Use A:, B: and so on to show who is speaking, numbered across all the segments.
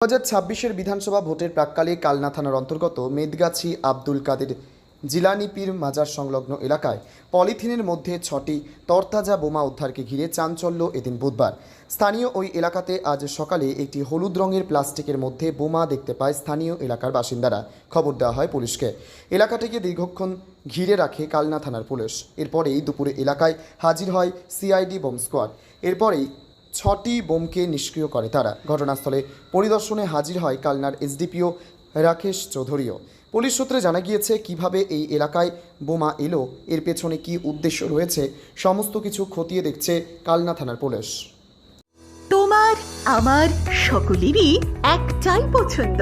A: দু হাজার ছাব্বিশের বিধানসভা ভোটের প্রাককালে কালনা থানার অন্তর্গত মেদগাছি আব্দুল কাদের জিলানি পীর মাজার সংলগ্ন এলাকায় পলিথিনের মধ্যে ছটি তরতাজা বোমা উদ্ধারকে ঘিরে চাঞ্চল্য এদিন বুধবার। স্থানীয় ওই এলাকাতে আজ সকালে একটি হলুদ রঙের প্লাস্টিকের মধ্যে বোমা দেখতে পায় স্থানীয় এলাকার বাসিন্দারা। খবর দেওয়া হয় পুলিশকে। এলাকাটিকে দীর্ঘক্ষণ ঘিরে রাখে কালনা থানার পুলিশ। এরপরেই দুপুরে এলাকায় হাজির হয় সিআইডি বোম স্কোয়াড। এরপরেই ছটি বোমকে নিষ্ক্রিয় করে তারা। ঘটনাস্থলে পরিদর্শনে হাজির হয় কালনার এসডিপিও রাকেশ চৌধুরীও। পুলিশ সূত্রে জানা গিয়েছে কীভাবে এই এলাকায় বোমা এলো, এর পেছনে কি উদ্দেশ্য রয়েছে, সমস্ত কিছু খতিয়ে দেখছে কালনা থানার পুলিশ।
B: তোমার, আমার সকলেরই একটাই পছন্দ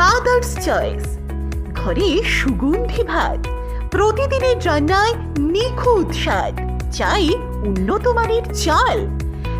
B: মাদার্স চয়েস ঘরে সুগন্ধি ভাত, প্রতিদিনের রান্নায় নিখুঁত স্বাদ, চাই উন্নত মানের চাল।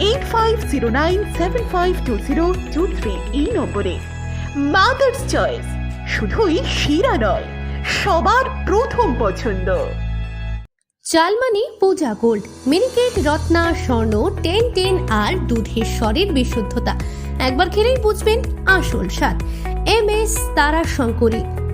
B: এই নম্বরে। মাদার্স চয়েস শুধুই শিরা নয়, সবার প্রথম পছন্দ।
C: চালমানি, Puja gold, Miniket, Ratna, Swarna, ten ten আর দুধের স্বরের বিশুদ্ধতা। একবার খেলেই বুঝবেন আসল স্বাদ। এম এস তারা শঙ্করী